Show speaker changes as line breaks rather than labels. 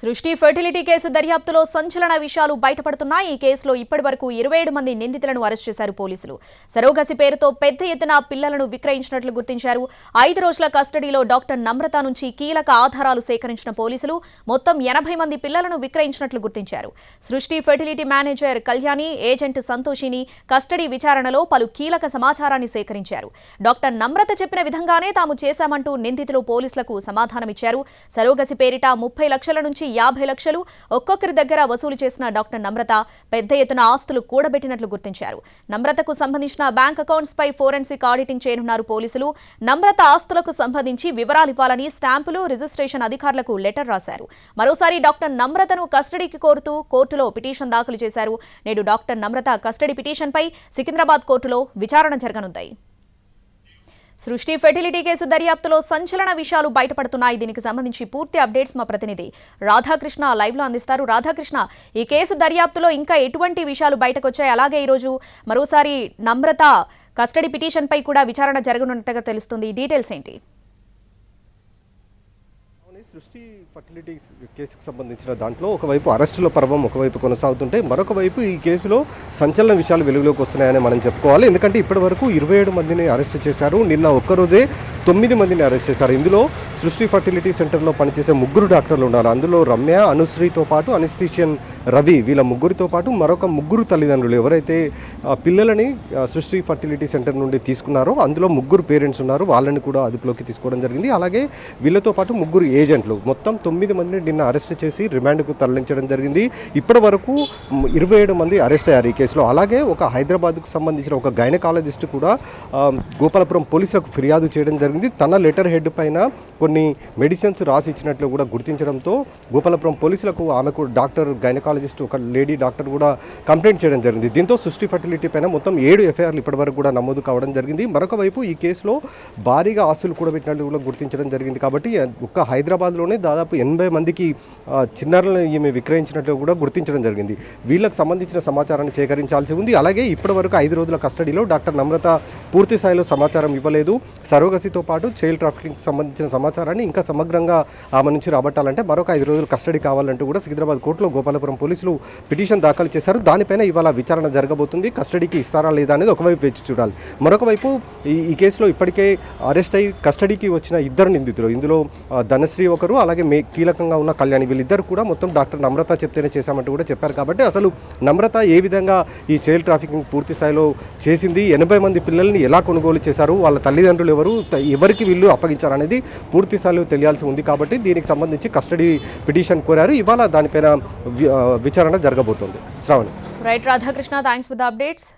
సృష్టి fertility case దర్యాప్తులో సంచలన విషయాలు బయటపడుతున్నాయి. ఈ కేసులో ఇప్పటి వరకు ఇరవై ఏడు మంది నిందితులను అరెస్ట్ చేశారు పోలీసులు. సరోగసి పేరుతో పెద్ద ఎత్తున పిల్లలను విక్రయించినట్లు గుర్తించారు. ఐదు రోజుల కస్టడీలో డాక్టర్ నమ్రత నుంచి కీలక ఆధారాలు సేకరించిన పోలీసులు మొత్తం ఎనభై మంది పిల్లలను విక్రయించినట్లు గుర్తించారు. Srushti fertility manager Kalyani agent Santoshini custody విచారణలో పలు కీలక సమాచారాన్ని సేకరించారు. డాక్టర్ నమ్రత చెప్పిన విధంగానే తాము చేశామంటూ నిందితులు పోలీసులకు సమాధానమిచ్చారు. సరోగసి పేరిట ముప్పై లక్షల నుంచి యాభై లక్షలు ఒక్కొక్కరి దగ్గర వసూలు చేసిన డాక్టర్ నమ్రత పెద్ద ఎత్తున ఆస్తులు కూడబెట్టినట్లు గుర్తించారు. నమ్రతకు సంబంధించిన బ్యాంక్ అకౌంట్స్ పై ఫోరెన్సిక్ ఆడిటింగ్ చేయనున్నారు పోలీసులు. నమ్రత ఆస్తులకు సంబంధించి వివరాలు ఇవ్వాలని స్టాంపులు రిజిస్ట్రేషన్ అధికారులకు లెటర్ రాశారు. మరోసారి డాక్టర్ నమ్రతను కస్టడీకి కోరుతూ కోర్టులో పిటిషన్ దాఖలు చేశారు. నేడు డాక్టర్ నమ్రత కస్టడీ పిటిషన్పై సికింద్రాబాద్ కోర్టులో విచారణ జరగనుంది. సృష్టి ఫెర్టిలిటీ కేసు దర్యాప్తులో సంచలన విషయాలు బయటపడుతున్నాయి. దీనికి సంబంధించి పూర్తి అప్డేట్స్ మా ప్రతినిధి రాధాకృష్ణ లైవ్లో అందిస్తారు. రాధాకృష్ణ ఈ కేసు దర్యాప్తులో ఇంకా ఎటువంటి విషయాలు బయటకు వచ్చాయి అలాగే ఈరోజు మరోసారి నమ్రత కస్టడీ పిటిషన్పై కూడా విచారణ జరగనున్నట్టుగా తెలుస్తుంది. డీటెయిల్స్ ఏంటి?
సృష్టి ఫర్టిలిటీ కేసుకు సంబంధించిన దాంట్లో ఒకవైపు అరెస్టుల పర్వం ఒకవైపు కొనసాగుతుంటే మరొక వైపు ఈ కేసులో సంచలన విషయాలు వెలుగులోకి వస్తున్నాయని మనం చెప్పుకోవాలి. ఎందుకంటే ఇప్పటి వరకు ఇరవై ఏడు మందిని అరెస్ట్ చేశారు. నిన్న ఒక్కరోజే తొమ్మిది మందిని అరెస్ట్ చేశారు. ఇందులో సృష్టి ఫర్టిలిటీ సెంటర్లో పనిచేసే ముగ్గురు డాక్టర్లు ఉన్నారు అందులో రమ్య అనుశ్రీతో పాటు అనిస్థిషియన్ రవి. వీళ్ళ ముగ్గురితో పాటు మరొక ముగ్గురు తల్లిదండ్రులు ఎవరైతే పిల్లలని సృష్టి ఫర్టిలిటీ సెంటర్ నుండి తీసుకున్నారో అందులో ముగ్గురు పేరెంట్స్ ఉన్నారు. వాళ్ళని కూడా అదుపులోకి తీసుకోవడం జరిగింది. అలాగే వీళ్ళతో పాటు ముగ్గురు ఏజెంట్లు. మొత్తం తొమ్మిది మందిని నిన్న అరెస్ట్ చేసి రిమాండ్కు తరలించడం జరిగింది. ఇప్పటి వరకు ఇరవై ఏడు మంది అరెస్ట్ అయ్యారు ఈ కేసులో. అలాగే ఒక హైదరాబాద్కు సంబంధించిన ఒక గైనకాలజిస్ట్ కూడా గోపాలపురం పోలీసులకు ఫిర్యాదు చేయడం జరిగింది. తన లెటర్ హెడ్ పైన కొన్ని మెడిసిన్స్ రాసి ఇచ్చినట్లు కూడా గుర్తించడంతో గోపాలపురం పోలీసులకు ఆమెకు డాక్టర్ గైనకాలజిస్ట్ ఒక లేడీ డాక్టర్ కూడా కంప్లైంట్ చేయడం జరిగింది. దీంతో సృష్టి ఫర్టిలిటీ పైన మొత్తం ఏడు ఎఫ్ఐఆర్లు ఇప్పటివరకు కూడా నమోదు కావడం జరిగింది. మరొక వైపు ఈ కేసులో భారీగా ఆస్తులు కూడబెట్టినట్లు కూడా గుర్తించడం జరిగింది కాబట్టి ఒక్క హైదరాబాద్లోనే దాదాపు ఎనభై మందికి చిన్నారులను ఈమె విక్రయించినట్లు కూడా గుర్తించడం జరిగింది. వీళ్ళకు సంబంధించిన సమాచారాన్ని సేకరించాల్సి ఉంది. అలాగే ఇప్పటివరకు ఐదు రోజుల కస్టడీలో డాక్టర్ నమ్రత పూర్తి స్థాయిలో సమాచారం ఇవ్వలేదు. సరోగసితో పాటు చైల్డ్ ట్రాఫికింగ్ సంబంధించిన సమాచారం సమాచారాన్ని ఇంకా సమగ్రంగా ఆమె నుంచి రాబట్టాలంటే మరొక ఐదు రోజులు కస్టడీ కావాలంటూ కూడా సికింద్రాబాద్ కోర్టులో గోపాలపురం పోలీసులు పిటిషన్ దాఖలు చేశారు. దానిపైన ఇవాళ విచారణ జరగబోతుంది. కస్టడీకి ఇస్తారా లేదా అనేది ఒకవైపు వేచి చూడాలి. మరొక వైపు ఈ కేసులో ఇప్పటికే అరెస్ట్ అయ్యి కస్టడీకి వచ్చిన ఇద్దరు నిందితులు. ఇందులో ధనశ్రీ ఒకరు అలాగే మే కీలకంగా ఉన్న కళ్యాణి వీళ్ళిద్దరు కూడా మొత్తం డాక్టర్ నమ్రత చెప్తేనే చేశామంటూ కూడా చెప్పారు కాబట్టి అసలు నమ్రత ఏ విధంగా ఈ చైల్డ్ ట్రాఫికింగ్ పూర్తి స్థాయిలో చేసింది? ఎనభై మంది పిల్లల్ని ఎలా కొనుగోలు చేశారు? వాళ్ళ తల్లిదండ్రులు ఎవరు? ఎవరికి వీళ్ళు అప్పగించారు అనేది పూర్తి స్థాయిలో తెలియాల్సి ఉంది కాబట్టి దీనికి సంబంధించి కస్టడీ పిటిషన్ కోరారు. ఇవాళ దానిపైన విచారణ జరగబోతోంది. Sravani.
Right Radhakrishna thanks for the updates